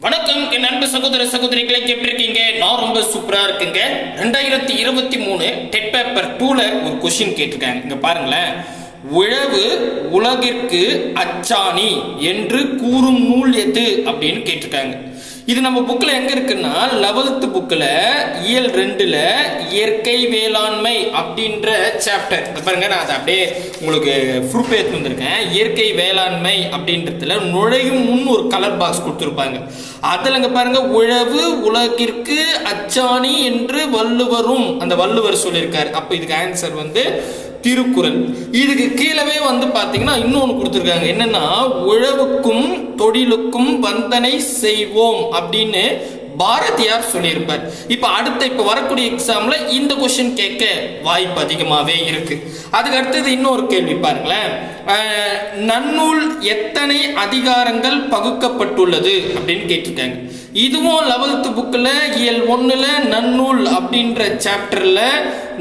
வணக்கம் என் அன்பு சகோதர சகோதரிகளை எப்படி இருக்கீங்க நான் ரொம்ப சூப்பரா இருக்குங்க. ரெண்டாயிரத்தி இருபத்தி மூணு டெட் பேப்பர் டூல ஒரு கொஸ்டின் கேட்டிருக்காங்க இங்க பாருங்களேன். உழவு உலகிற்கு அச்சாணி என்று கூறும் நூல் எது? அப்படின்னு கேட்டிருக்காங்க. இது நம்ம புக்கில் எங்கே இருக்குன்னா லெவல்த்து புக்கில் இயல் ரெண்டில் இயற்கை வேளாண்மை அப்படின்ற சாப்டர் பாருங்க நான் அதை அப்படியே உங்களுக்கு ப்ரூஃப் எடுத்து வந்திருக்கேன். இயற்கை வேளாண்மை அப்படின்றதுல நுழையும் முன் ஒரு கலர் பாக்ஸ் கொடுத்துருப்பாங்க. அதில் இங்கே பாருங்க உழவு உலகிற்கு அச்சாணி என்று வள்ளுவரும் அந்த வள்ளுவர் சொல்லியிருக்காரு. அப்போ இதுக்கு ஆன்சர் வந்து திருக்குறள். இதுக்கு கீழவே வந்து பார்த்தீங்கன்னா இன்னொன்று கொடுத்துருக்காங்க. என்னன்னா உழவுக்கும் தொழிலுக்கும் வந்தனை செய்வோம் அப்படின்னு பாரதியார் சொல்லியிருப்பார். இப்போ அடுத்த இப்போ வரக்கூடிய எக்ஸாம்ல இந்த கொஸ்டின் கேட்க வாய்ப்பு அதிகமாகவே இருக்கு. அதுக்கு அடுத்தது இன்னொரு கேள்வி பாருங்களேன். நன்னூல் எத்தனை அதிகாரங்கள் பகுக்கப்பட்டுள்ளது? அப்படின்னு கேட்டிருக்காங்க. இதுவும் லெவல்த்து புக்கில் இயல் ஒன்றில் நன்னூல் அப்படின்ற சாப்டரில்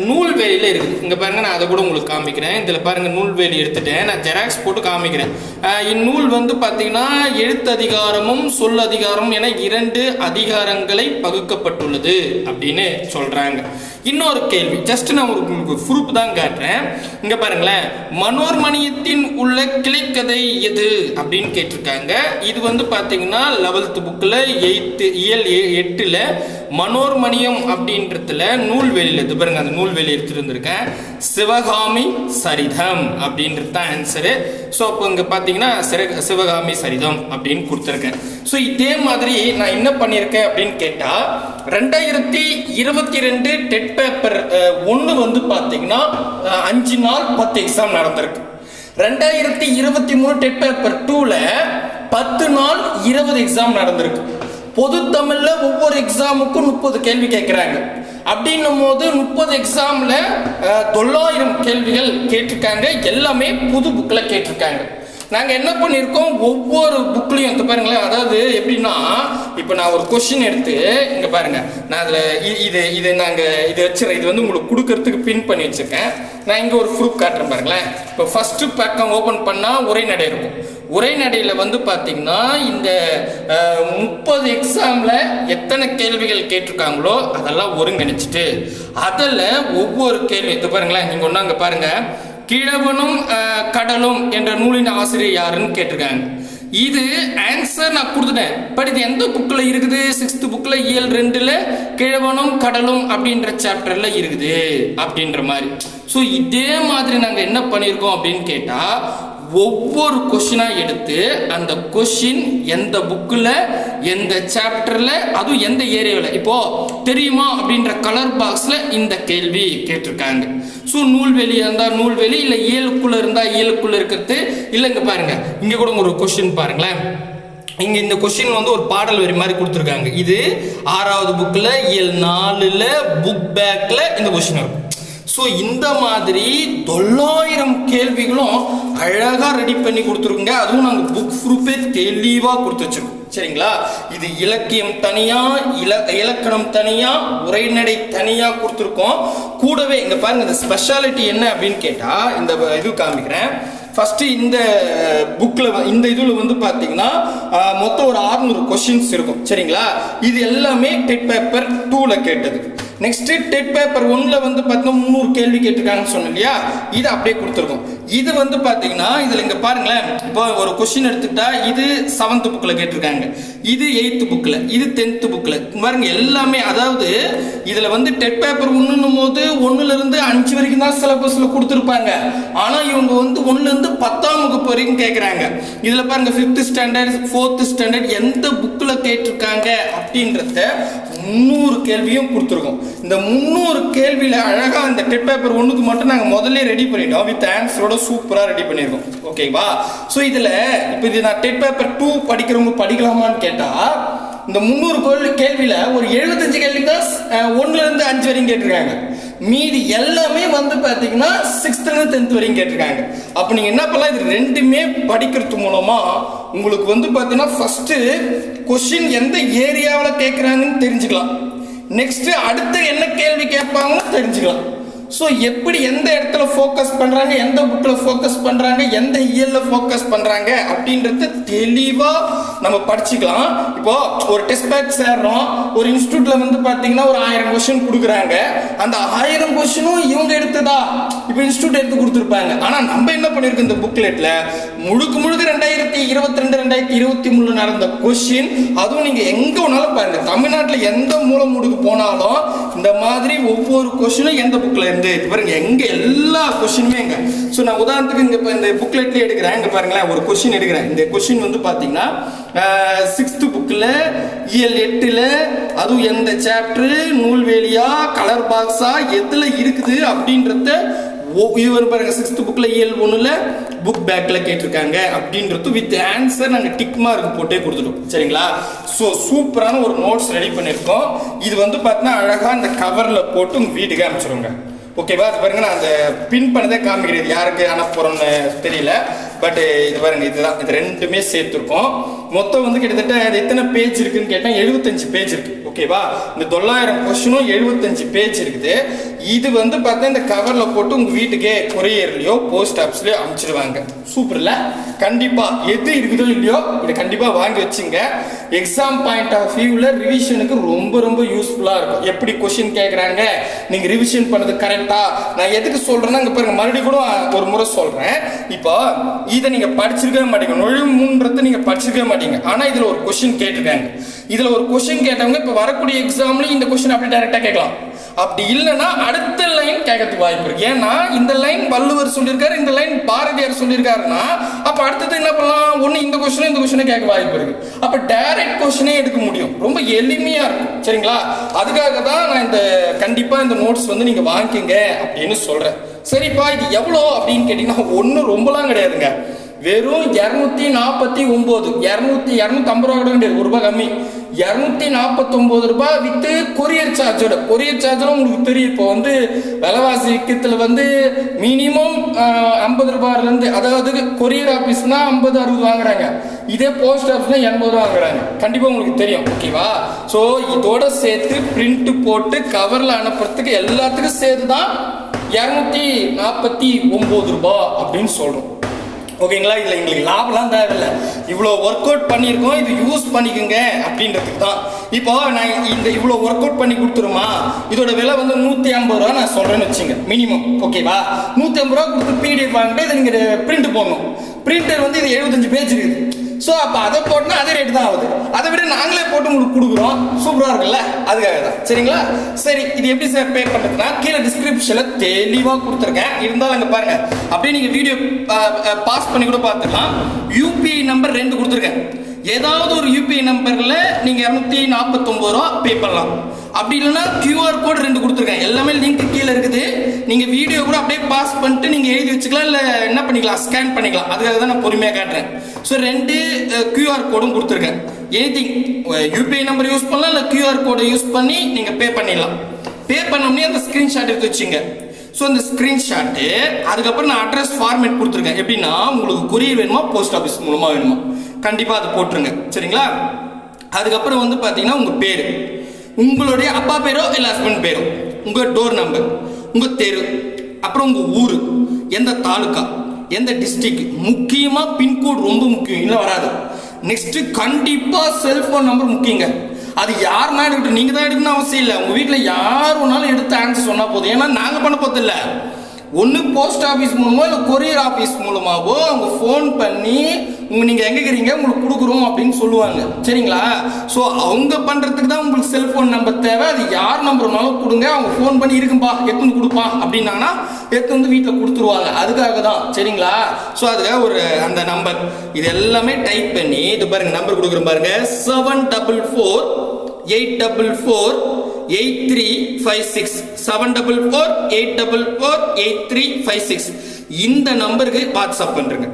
நூல்வேலியில் இருக்குது. இங்கே பாருங்கள் நான் அதை கூட உங்களுக்கு காமிக்கிறேன். இதில் பாருங்கள் நூல்வேலி எடுத்துட்டேன். நான் ஜெராக்ஸ் போட்டு காமிக்கிறேன். இந்நூல் வந்து பார்த்தீங்கன்னா எழுத்ததிகாரமும் சொல் அதிகாரமும் என இரண்டு அதிகாரங்களை பகுக்கப்பட்டுள்ளது அப்படின்னு சொல்கிறாங்க இன்னொரு கேள்வி. ஜஸ்ட் நான் ஒரு உங்களுக்கு ப்ரூப் தான் காட்டுறேன். இங்கே பாருங்களேன். மனோர்மணியத்தின் உள்ள கிளைக்கதை எது அப்படின்னு கேட்டிருக்காங்க. இது வந்து பார்த்தீங்கன்னா லெவல்த்து புக்கில் எயித்து இயல் எட்டில் மனோர்மணியம் அப்படின்றதுல நூல்வெளியில் இது பாருங்க அந்த நூல்வெளி எடுத்துருந்துருக்கேன் சிவகாமி சரிதம் அப்படின்றது தான் ஆன்சரு ஸோ அப்போ இங்கே பார்த்தீங்கன்னா சிற சிவகாமி சரிதம் அப்படின்னு கொடுத்துருக்கேன் ஸோ இதே மாதிரி நான் என்ன பண்ணியிருக்கேன் அப்படின்னு கேட்டால் ரெண்டாயிரத்தி இருபத்தி ரெண்டு டெட் பேப்பர் ஒன்று வந்து பார்த்தீங்கன்னா அஞ்சு நாள் பத்து எக்ஸாம் நடந்திருக்கு. ரெண்டாயிரத்தி இருபத்தி மூணு டெட் பேப்பர் டூவில் பத்து நாள் இருபது எக்ஸாம் நடந்திருக்கு. பொது தமிழ்ல ஒவ்வொரு எக்ஸாமுக்கும் முப்பது கேள்வி கேட்குறாங்க. அப்படின்னும் போது முப்பது எக்ஸாம்ல தொள்ளாயிரம் கேள்விகள் கேட்டிருக்காங்க. எல்லாமே புது புக்கில் கேட்டிருக்காங்க. நாங்கள் என்ன பண்ணியிருக்கோம் ஒவ்வொரு புக்லையும் இந்த பாருங்களேன் அதாவது எப்படின்னா இப்போ நான் ஒரு கொஷின் எடுத்து இங்கே பாருங்கள் நான் அதில் இது இது நாங்கள் இது வச்சுருக்கேன் இது வந்து உங்களுக்கு கொடுக்கறதுக்கு பின் பண்ணி வச்சுருக்கேன். நான் இங்கே ஒரு ப்ரூஃப் காட்டுறேன் பாருங்களேன். இப்போ ஃபஸ்ட்டு பக்கம் ஓப்பன் பண்ணால் உரைநடை இருக்கும். உரைநடையில் வந்து பார்த்தீங்கன்னா இந்த முப்பது எக்ஸாமில் எத்தனை கேள்விகள் கேட்டிருக்காங்களோ அதெல்லாம் ஒருங்கிணைச்சிட்டு அதில் ஒவ்வொரு கேள்வி இது பாருங்களேன் நீங்கள் ஒன்று அங்கே பாருங்கள் கிழவனும் கடலும் என்ற நூலின் ஆசிரியர் யாருன்னு கேட்டிருக்காங்க. இது ஆன்சர் நான் கொடுத்துட்டேன். பட் இது எந்த புக்கில் இருக்குது? சிக்ஸ்த் புக்கில் இயல் ரெண்டில் கிழவனும் கடலும் அப்படின்ற சாப்டரில் இருக்குது அப்படின்ற மாதிரி. ஸோ இதே மாதிரி நாங்கள் என்ன பண்ணியிருக்கோம் அப்படின்னு கேட்டால் ஒவ்வொரு கொஷினாக எடுத்து அந்த கொஷின் எந்த புக்கில் எந்த சாப்டரில் அதுவும் எந்த ஏரியாவில் இப்போது தெரியுமா அப்படின்ற கலர் பாக்ஸில் இந்த கேள்வி கேட்டிருக்காங்க. ஸோ நூல்வெளியாக இருந்தால் நூல்வெளி இல்லை ஏழுக்குள்ளே இருந்தால் ஏழுக்குள்ளே இருக்கிறது. இல்லை இங்கே பாருங்க. இங்கே கூட ஒரு கொஷின் பாருங்களேன். இங்கே இந்த கொஷின் வந்து ஒரு பாடல் வரி மாதிரி கொடுத்துருக்காங்க. இது ஆறாவது புக்கில் இயல் நாலில் புக் பேக்கில் இந்த கொஷின் இருக்கும் ஸோ இந்த மாதிரி தொள்ளாயிரம் கேள்விகளும் அழகாக ரெடி பண்ணி கொடுத்துருக்குங்க. அதுவும் நாங்கள் புக் ப்ரூஃபே தெளிவாக கொடுத்து வச்சுருக்கோம். சரிங்களா? இது இலக்கியம் தனியாக இல இலக்கணம் தனியாக உரைநடை தனியாக கொடுத்துருக்கோம். கூடவே இங்கே பாருங்க இந்த ஸ்பெஷாலிட்டி என்ன அப்படின்னு கேட்டால் இந்த இது காமிக்கிறேன். ஃபஸ்ட்டு இந்த புக்கில் இந்த இதில் வந்து பார்த்தீங்கன்னா மொத்தம் ஒரு 600 கொஷின்ஸ் இருக்கும். சரிங்களா? இது எல்லாமே டெட் பேப்பர் டூவில் கேட்டது நெக்ஸ்ட் டெட் பேப்பர் ஒன்ல வந்து பார்த்தீங்கன்னா முந்நூறு கேள்வி கேட்டிருக்காங்கன்னு சொன்னேன் இல்லையா? இது அப்படியே கொடுத்துருக்கோம். இது வந்து பார்த்தீங்கன்னா இதில் இங்கே பாருங்களேன். இப்போ ஒரு கொஷின் எடுத்துக்கிட்டா இது செவன்த் புக்கில் கேட்டிருக்காங்க. இது எயித்து புக்கில் இது டென்த்து புக்கில் பாருங்க எல்லாமே அதாவது இதில் வந்து டெட் பேப்பர் ஒன்றுன்னும் போது ஒன்றுலேருந்து அஞ்சு வரைக்கும் தான் சிலபஸில் கொடுத்துருப்பாங்க. ஆனால் இவங்க வந்து ஒன்றுலேருந்து பத்தாம் வகுப்பு வரைக்கும் கேட்குறாங்க இதில் பாருங்கள் ஃபிஃப்த் ஸ்டாண்டர்ட் ஃபோர்த்து ஸ்டாண்டர்ட் எந்த புக்கில் கேட்டிருக்காங்க அப்படின்றத முந்நூறு கேள்வியும் கொடுத்துருக்கோம். இந்த முந்நூறு கேள்வியில் அழகாக இந்த டெட் பேப்பர் ஒன்றுக்கு மட்டும் நாங்கள் முதல்ல ரெடி பண்ணிட்டோம் வித் ஆன்சரோட சூப்பராக ரெடி பண்ணியிருக்கோம் ஓகேவா ஸோ இதில் இப்போ இது நான் டெட் பேப்பர் டூ படிக்கிறவங்க படிக்கலாமான்னு கேட்டால் இந்த முந்நூறு கோல் கேள்வியில் ஒரு எழுபத்தஞ்சு கேள்வி தான் ஒன்றுலேருந்து அஞ்சு வரையும் கேட்டிருக்காங்க. மீதி எல்லாமே வந்து பார்த்தீங்கன்னா சிக்ஸ்த்துலேருந்து டென்த் வரையும் கேட்டிருக்காங்க. அப்போ நீங்கள் என்ன பண்ணலாம்? இது ரெண்டுமே படிக்கிறது மூலமாக உங்களுக்கு வந்து பார்த்தீங்கன்னா ஃபஸ்ட்டு கொஷின் எந்த ஏரியாவில் கேட்குறாங்கன்னு தெரிஞ்சுக்கலாம். நெக்ஸ்ட் அடுத்து என்ன கேள்வி கேட்பாங்கன்னு தெரிஞ்சுக்கலாம். ஸோ எப்படி எந்த இடத்துல ஃபோக்கஸ் பண்ணுறாங்க எந்த புக்கில் ஃபோக்கஸ் பண்ணுறாங்க எந்த இயலில் ஃபோக்கஸ் பண்ணுறாங்க அப்படின்றத தெளிவாக நம்ம படிச்சுக்கலாம். இப்போ ஒரு டெஸ்ட் பேக் சேர்றோம். ஒரு இன்ஸ்டியூட்டில் வந்து பார்த்தீங்கன்னா ஒரு ஆயிரம் கொஷின் கொடுக்குறாங்க. அந்த ஆயிரம் கொஷினும் இவங்க எடுத்ததா? இப்போ இன்ஸ்டியூட் எடுத்து கொடுத்துருப்பாங்க. ஆனால் நம்ம என்ன பண்ணியிருக்கோம் இந்த புக்லெட்டில் முழுக்க முழுக்க ரெண்டாயிரத்தி இருபத்தி ரெண்டு ரெண்டாயிரத்தி இருபத்தி மூணு நடந்த கொஷின் அதுவும் நீங்கள் எங்கே வேணாலும் பாருங்கள் தமிழ்நாட்டில் எந்த மூலம் முடுக்கு போனாலும் இந்த மாதிரி ஒவ்வொரு கொஷினும் எந்த புக்கில் இருந்து இது பாருங்க எங்க எல்லா கொஸ்டினுமே எங்க ஸோ நான் உதாரணத்துக்கு இங்க இப்போ இந்த புக்லெட்லேயே எடுக்கிறேன். இங்க பாருங்களேன் ஒரு கொஸ்டின் எடுக்கிறேன். இந்த கொஸ்டின் வந்து பார்த்தீங்கன்னா சிக்ஸ்த்து புக்கில் இயல் எட்டில் அதுவும் எந்த சாப்டர் நூல்வேலியா கலர் பாக்ஸா எதில் இருக்குது அப்படின்றத ஓ- இவர் பாருங்க சிக்ஸ்த் புக்கில் இயல் ஒன்றில் புக் பேக்கில் கேட்டிருக்காங்க அப்படின்றது வித் ஆன்சர் நாங்கள் டிக் மார்க் போட்டே கொடுத்துட்டோம். சரிங்களா? ஸோ சூப்பரான ஒரு நோட்ஸ் ரெடி பண்ணியிருக்கோம். இது வந்து பார்த்தீங்கன்னா அழகாக இந்த கவரில் போட்டு உங்கள் வீட்டுக்கு அனுப்பிச்சிருங்க ஓகேவா அது பாருங்க நான் அந்த பின் பண்ணதே காமிக்கிறது யாருக்கு அனுப்புறோம்னு தெரியல. பட் இது பாருங்க இதுதான். இது ரெண்டுமே சேர்த்துருக்கோம். மொத்தம் வந்து கிட்டத்தட்ட அது எத்தனை பேஜ் இருக்குன்னு கேட்டால் எழுபத்தஞ்சு பேஜ் இருக்கு. ஓகேவா இந்த தொள்ளாயிரம் கொஸ்டினும் எழுபத்தஞ்சு பேஜ் இருக்குது. இது வந்து பார்த்தா இந்த கவரில் போட்டு உங்கள் வீட்டுக்கே கொரியர்லையோ போஸ்ட் ஆஃபீஸ்லையோ அனுப்பிச்சிடுவாங்க. சூப்பரில் கண்டிப்பாக எது இருக்குதோ இல்லையோ இதை கண்டிப்பாக வாங்கி வச்சுங்க. எக்ஸாம் பாயிண்ட் ஆஃப் வியூவில் ரிவிஷனுக்கு ரொம்ப ரொம்ப யூஸ்ஃபுல்லாக இருக்கும். எப்படி கொஷின் கேட்குறாங்க நீங்கள் ரிவிஷன் பண்ணது கரெக்டாக நான் எதுக்கு சொல்கிறேன்னா இங்கே பாருங்க மறுபடியும் கூட ஒரு முறை சொல்கிறேன் இப்போ இதை நீங்கள் படிச்சிருக்கவே மாட்டீங்க. நுழைமுன்றதை நீங்கள் படிச்சிருக்கவே மாட்டீங்க. ஆனால் இதில் ஒரு கொஷின் கேட்டிருக்காங்க. இதில் ஒரு கொஷின் கேட்டவங்க இப்போ வரக்கூடிய எக்ஸாம்ல இந்த கொஷின் அப்படி டைரெக்டாக கேட்கலாம். அப்படி இல்லைன்னா அடுத்த லைன் கேட்கறதுக்கு வாய்ப்பு இருக்கு. ஏன்னா இந்த லைன் வள்ளுவர் சொல்லியிருக்காரு இந்த லைன் பாரதியார் சொல்லியிருக்காருன்னா அப்போ அடுத்தது என்ன பண்ணலாம்? ஒன்று இந்த கொஸ்டினும் இந்த கொஸ்டினும் கேட்க வாய்ப்பு இருக்கு. அப்போ டைரக்ட் கொஸ்டினே எடுக்க முடியும். ரொம்ப எளிமையாக இருக்கும். சரிங்களா? அதுக்காக தான் நான் இந்த கண்டிப்பாக இந்த நோட்ஸ் வந்து நீங்கள் வாங்கிக்கங்க அப்படின்னு சொல்கிறேன் சரிப்பா இது எவ்வளோ அப்படின்னு கேட்டிங்கன்னா ஒன்றும் ரொம்பலாம் கிடையாதுங்க. வெறும் இரநூத்தி நாற்பத்தி ஒம்பது. இரநூத்தி இரநூத்தி ஐம்பது ரூபா கூட கிடையாது. ஒரு ரூபாய் கம்மி. இரநூத்தி நாற்பத்தொம்போது ரூபாய் வித்து கொரியர் சார்ஜோட கொரியர் சார்ஜரும் உங்களுக்கு தெரியும். இப்போ வந்து விலைவாசி விற்கத்தில் வந்து மினிமம் ஐம்பது ரூபாயிலேருந்து அதாவது கொரியர் ஆஃபீஸ்னால் ஐம்பது அறுபது வாங்குறாங்க. இதே போஸ்ட் ஆஃபீஸ்னா எண்பது ரூபா வாங்குறாங்க. கண்டிப்பாக உங்களுக்கு தெரியும். ஓகேவா ஸோ இதோட சேர்த்து பிரிண்ட் போட்டு கவரில் அனுப்புறதுக்கு எல்லாத்துக்கும் சேர்த்து தான் இரநூத்தி நாற்பத்தி ஒம்பது ரூபாய் அப்படின்னு சொல்கிறோம் ஓகேங்களா? இதில் எங்களுக்கு லாபம்லாம் தேவையில்லை. இவ்வளோ ஒர்க் அவுட் பண்ணியிருக்கோம் இது யூஸ் பண்ணிக்கோங்க அப்படின்றதுக்கு தான். இப்போ நான் இந்த இவ்வளோ ஒர்க் அவுட் பண்ணி கொடுத்துருமா? இதோட விலை வந்து நூற்றி ஐம்பது ரூபா நான் சொல்கிறேன்னு வச்சுங்க மினிமம் ஓகேவா? நூற்றி ஐம்பது ரூபா கொடுத்து பிடிஎஃப் வாங்கிட்டு இதை நீங்கள் பிரிண்ட் போடணும். பிரிண்டர் வந்து இது எழுபத்தஞ்சு பேஜ் இருக்குது. ஸோ அப்போ அதை போட்டோம்னா அதே ரேட்டு தான் ஆகுது. அதை விட நாங்களே போட்டு உங்களுக்கு கொடுக்குறோம். சூப்பராக இருக்குல்ல? அதுக்காக தான். சரிங்களா? சரி இது எப்படி சார் பே பண்ணுறதுனா கீழே டிஸ்கிரிப்ஷனில் தெளிவாக கொடுத்துருக்கேன். இருந்தாலும் அங்கே பாருங்க. அப்படியே நீங்கள் வீடியோ பாஸ் பண்ணி கூட பார்த்துக்கலாம். யூபிஐ நம்பர் ரெண்டு கொடுத்துருக்கேன். ஏதாவது ஒரு யூபிஐ நம்பரில் நீங்கள் இரநூத்தி நாற்பத்தொம்பது ரூபா பே பண்ணலாம். அப்படி இல்லைன்னா கியூஆர் கோட் ரெண்டு கொடுத்துருக்கேன். எல்லாமே லிங்க் கீழே இருக்குது. நீங்கள் வீடியோ கூட அப்படியே பாஸ் பண்ணிட்டு நீங்கள் எழுதி வச்சுக்கலாம் இல்லை என்ன பண்ணிக்கலாம் ஸ்கேன் பண்ணிக்கலாம். அதுக்காக தான் நான் பொறுமையாக காட்டுறேன். ஸோ ரெண்டு கியூஆர் கோடும் கொடுத்துருக்கேன். எனிதிங் யூபிஐ நம்பர் யூஸ் பண்ணலாம் இல்லை கியூஆர் கோடை யூஸ் பண்ணி நீங்கள் பே பண்ணிடலாம். பே பண்ணோடனே அந்த ஸ்க்ரீன்ஷாட் எடுத்து வச்சுங்க. ஸோ அந்த ஸ்க்ரீன்ஷாட்டு அதுக்கப்புறம் நான் அட்ரஸ் ஃபார்மேட் கொடுத்துருக்கேன். எப்படின்னா உங்களுக்கு கொரியர் வேணுமா போஸ்ட் ஆஃபீஸ் மூலமாக வேணுமா? கண்டிப்பாக அது போட்டுருங்க. சரிங்களா? அதுக்கப்புறம் வந்து பார்த்தீங்கன்னா உங்கள் பேர். உங்களுடைய அப்பா பேரோ இல்லை ஹஸ்பண்ட் பேரோ? உங்கள் டோர் நம்பர் உங்கள் தெரு அப்புறம் உங்கள் ஊர் எந்த தாலுக்கா எந்த டிஸ்ட்ரிக்ட் முக்கியமாக பின்கோடு ரொம்ப முக்கியம் இல்லை வராது. நெக்ஸ்ட்டு கண்டிப்பாக செல்ஃபோன் நம்பர் முக்கியங்க. அது யாருன்னா எடுக்கட்டும் நீங்கள் தான் எடுக்கணும்னு அவசியம் இல்லை. உங்கள் வீட்டில் யார் வேணாலும் எடுத்து ஆன்சர் சொன்னால் போதும். ஏன்னா நாங்கள் பண்ண போகிறது இல்லை ஒன்று போஸ்ட் ஆஃபீஸ் மூலமாக இல்லை கொரியர் ஆஃபீஸ் மூலமாவோ அவங்க ஃபோன் பண்ணி உங்க நீங்கள் எங்கே இருக்கிறீங்க உங்களுக்கு கொடுக்குறோம் அப்படின்னு சொல்லுவாங்க. சரிங்களா? ஸோ அவங்க பண்ணுறதுக்கு தான் உங்களுக்கு செல்ஃபோன் நம்பர் தேவை. அது யார் நம்பர் வேணாலும் கொடுங்க. அவங்க ஃபோன் பண்ணி இருக்கும்பா எடுத்து வந்து கொடுப்பா அப்படின்னாங்கன்னா எடுத்து வந்து வீட்டில் கொடுத்துருவாங்க. அதுக்காக தான். சரிங்களா? ஸோ அதுக்காக ஒரு அந்த நம்பர் இது எல்லாமே டைப் பண்ணி இது பாருங்க நம்பர் கொடுக்குறேன் பாருங்க. Seven double four eight double four eight three five six seven double four eight double four eight three five six இந்த நம்பருக்கு வாட்ஸ்அப் பண்ணுறங்க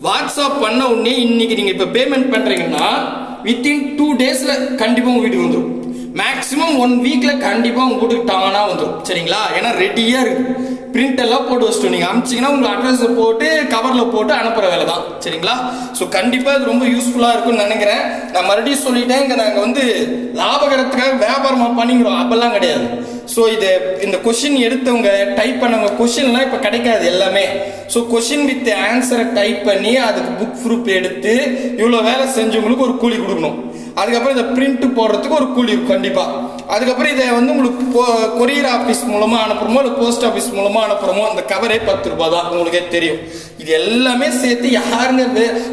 வாட்ஸ்அப் பண்ண உடனே இன்னைக்கு நீங்கள் இப்போ பேமெண்ட் பண்ணுறீங்கன்னா வித்தின் டூ டேஸில் கண்டிப்பாக உங்கள் வீட்டுக்கு வந்துடும் மேக்ஸிமம் ஒன் வீக்கில் கண்டிப்பாக உங்கள் வீட்டுக்கு டானாக வந்துடும் சரிங்களா? ஏன்னா ரெடியாக இருக்குது பிரிண்ட் எல்லாம் போட்டு வச்சுட்டு நீங்கள் அமிச்சிங்கன்னா உங்கள் அட்ரஸை போட்டு கவரில் போட்டு அனுப்புகிற வேலை தான். சரிங்களா? ஸோ கண்டிப்பாக இது ரொம்ப யூஸ்ஃபுல்லாக இருக்கும்னு நினைக்கிறேன். நான் மறுபடியும் சொல்லிட்டேன் இங்கே நாங்கள் வந்து லாபகரத்துக்காக வியாபாரமாக பண்ணிக்கிறோம். அப்பெல்லாம் கிடையாது. ஸோ இது இந்த கொஷின் எடுத்தவங்க டைப் பண்ணவங்க கொஷின்லாம் இப்போ கிடைக்காது எல்லாமே. ஸோ கொஷின் வித் ஆன்சரை டைப் பண்ணி அதுக்கு புக் ப்ரூஃப் எடுத்து இவ்வளோ வேலை செஞ்சவங்களுக்கு ஒரு கூலி கொடுக்கணும். அதுக்கப்புறம் இதை பிரிண்ட் போடுறதுக்கு ஒரு கூலி இருக்கும் கண்டிப்பாக அதுக்கப்புறம் இதை வந்து உங்களுக்கு கொரியர் ஆஃபீஸ் மூலமாக அனுப்புகிறோமோ இல்லை போஸ்ட் ஆஃபீஸ் மூலமாக அனுப்புகிறோமோ அந்த கவரே பத்து ரூபா தான் உங்களுக்கே தெரியும். இது எல்லாமே சேர்த்து யாருங்க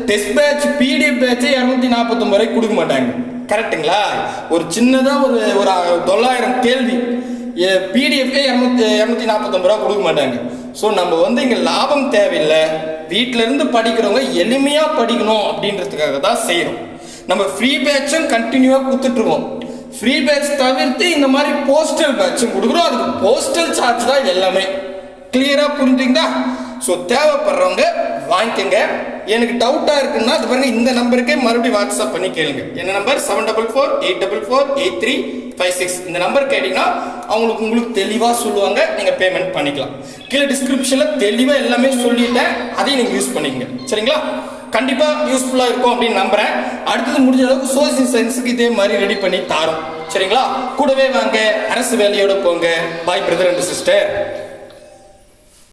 டெஸ்ட் பேட்ச் பிடிஎஃப் பேட்சே இரநூத்தி நாற்பத்தொம்பது ரூபாய்க்கு கொடுக்க மாட்டாங்க. கரெக்ட்டுங்களா ஒரு சின்னதாக ஒரு ஒரு தொள்ளாயிரம் கேள்வி. பிடிஎஃப்கே இரநூத்தி இரநூத்தி நாற்பத்தொம்பது ரூபா கொடுக்க மாட்டாங்க. ஸோ நம்ம வந்து இங்கே லாபம் தேவையில்லை. வீட்டிலேருந்து படிக்கிறவங்க எளிமையாக படிக்கணும் அப்படின்றதுக்காக தான் செய்கிறோம் நம்ம ஃப்ரீ பேட்சும் கண்டினியூவாக கொடுத்துட்ருக்கோம் ஃப்ரீ பேட்ச் தவிர்த்து இந்த மாதிரி போஸ்டல் பேட்சும் கொடுக்குறோம். அதுக்கு போஸ்டல் சார்ஜ் தான் எல்லாமே. கிளியராக புரிஞ்சுங்களா ஸோ தேவைப்படுறவங்க வாங்கிக்கோங்க. எனக்கு டவுட்டாக இருக்குன்னா அது பாருங்க இந்த நம்பருக்கே மறுபடியும் வாட்ஸ்அப் பண்ணி கேளுங்க. என்ன number seven double four eight double four eight three five six இந்த நம்பர் கேட்டிங்கன்னா அவங்களுக்கு உங்களுக்கு தெளிவாக சொல்லுவாங்க. நீங்கள் பேமெண்ட் பண்ணிக்கலாம். கீழே டிஸ்கிரிப்ஷனில் தெளிவாக எல்லாமே சொல்லிட்டேன். அதையும் நீங்கள் யூஸ் பண்ணிக்கங்க. சரிங்களா? கண்டிப்பாக யூஸ்ஃபுல்லாக இருக்கும் அப்படின்னு நம்புகிறேன் அடுத்தது முடிஞ்ச அளவுக்கு சோசியல் சயின்ஸுக்கு இதே மாதிரி ரெடி பண்ணி தரும். சரிங்களா? கூடவே வாங்க அரசு வேலையோட போங்க. பாய் பிரதர் அண்ட் சிஸ்டர்